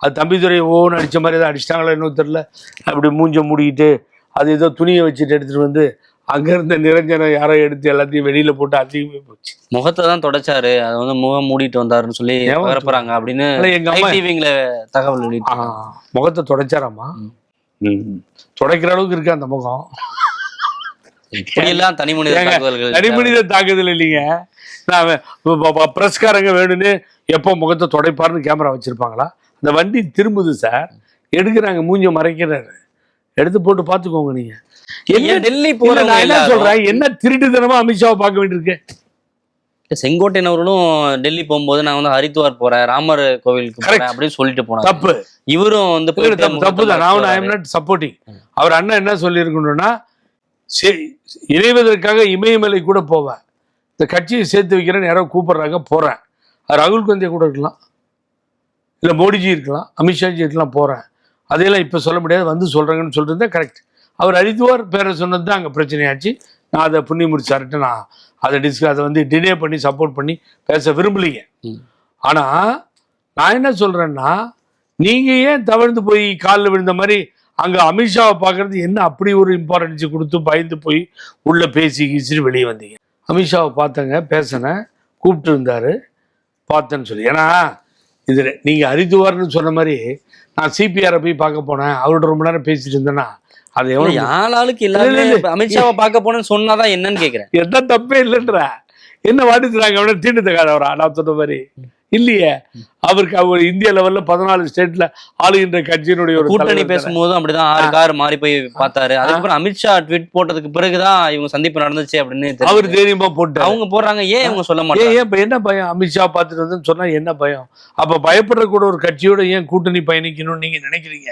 அது தம்பிதுரை ஓன்னு அடிச்ச மாதிரி ஏதோ அடிச்சிட்டாங்களா இன்னும் தெரியல. அப்படி மூஞ்ச மூடிக்கிட்டு அது ஏதோ துணியை வச்சுட்டு எடுத்துட்டு வந்து அங்க இருந்த நிரஞ்சனை யாரோ எடுத்து எல்லாத்தையும் வெளியில போட்டு அதிகமே போச்சு. முகத்தை தான் தொடச்சாரு. அதை வந்து முகம் மூடிட்டு வந்தாருன்னு சொல்லி பரப்புறாங்க அப்படின்னு எங்க அம்மா டிவிங்கள தகவல் முகத்தை தொடச்சாராமா? ம். துடைக்கிற அளவுக்கு இருக்கு அந்த முகம். இப்படியெல்லாம் தனி மனித ஏங்க, தகவல்கள் தனிமனித தாக்குதல் இல்லைங்க. நான் பிரஸ்காரங்க வேணும்னு எப்போ முகத்தை துடைப்பாருன்னு கேமரா வச்சிருப்பாங்களா? அந்த வண்டி திரும்புது சார். எடுக்கிறாங்க மூஞ்ச மறைக்கிறாரு. எடுத்து போட்டு பார்த்துக்கோங்க நீங்க. என்ன டெல்லி போறவங்க நான் என்ன சொல்றேன்? என்ன திருட்டுத்தனமா அமித்ஷாவை பார்க்க வேண்டியிருக்கு? செங்கோட்டையன் அவர்களும் டெல்லி போகும்போது நான் வந்து ஹரித்வார் போறேன் ராமர் கோவிலுக்கு போறேன். அப்படின்னு சொல்லிட்டு போனாங்க. தப்பு. இவரும் வந்து தப்பு தான். நான் ஐ எம் நாட் சப்போர்ட்டிங் அவர் அண்ணன் என்ன சொல்லியிருக்கணும்னா இணைவதற்காக இமயமலை கூட போவேன் இந்த கட்சியை சேர்த்து வைக்கிறேன்னு யாரோ கூப்பிடுறாங்க போறேன். ராகுல் காந்தியை கூட இருக்கலாம். இல்லை மோடிஜி இருக்கலாம் அமித்ஷாஜி இருக்கலாம் போறேன். அதையெல்லாம் இப்போ சொல்ல முடியாது வந்து சொல்றாங்கன்னு சொல்றது தான் கரெக்ட் அவர் ஹரித்வார் பேரை சொன்னது தான் அங்கே பிரச்சனையாச்சு. நான் அதை புண்ணி முடிச்சார்ட்டு நான் அதை டிஸ்க அதை வந்து டிலே பண்ணி சப்போர்ட் பண்ணி பேச விரும்பலைங்க. ம். ஆனா நான் என்ன சொல்றேன்னா நீங்க ஏன் தவழ்ந்து போய் காலில் விழுந்த மாதிரி அங்க அமித்ஷாவை பார்க்கறது என்ன அப்படி ஒரு இம்பார்ட்டன்ஸ் கொடுத்து பயந்து போய் உள்ள பேசி கீசிட்டு வெளியே வந்தீங்க? அமித்ஷாவை பார்த்தேங்க பேசினேன் கூப்பிட்டு இருந்தாரு பார்த்தேன்னு சொல்லி. ஏன்னா இதுல நீங்க ஹரித்துவார்னு சொன்ன மாதிரி நான் சிபிஆரை போய் பார்க்க போனேன். அவரோட ரொம்ப நேரம் பேசிட்டு இருந்தேன்னா அது இல்ல, எவ்வளவு ஆளாளுக்கு. இப்ப அமித்ஷாவை பார்க்க போனேன்னு சொன்னாதான் என்னன்னு கேக்குறேன். எந்த தப்பே இல்லைன்ற. என்ன வாடிச்சுறாங்க அவனை தீண்டுத்தக்காதவரா நான் சொன்ன மாதிரி. இல்லையே? அவருக்கு அவர் இந்திய லெவல்ல பதினாலு ஸ்டேட்ல ஆளுகின்ற கட்சியினுடைய ஒரு கூட்டணி. பேசும்போதும் அப்படிதான் ஆறு கார் மாறி போய் பார்த்தாரு. அதுக்கப்புறம் அமித்ஷா ட்வீட் போட்டதுக்கு பிறகுதான் இவங்க சந்திப்பு நடந்துச்சு அப்படின்னு. அவர் தைரியமா போட்டார். அவங்க போறாங்க ஏன் இவங்க சொல்ல மாட்டாங்க? ஏன் இப்ப என்ன பயம்? அமித்ஷா பார்த்துட்டு வந்து சொன்னா என்ன பயம்? அப்ப பயப்படுற கூட ஒரு கட்சியோட ஏன் கூட்டணி பயணிக்கணும்னு நீங்க நினைக்கிறீங்க?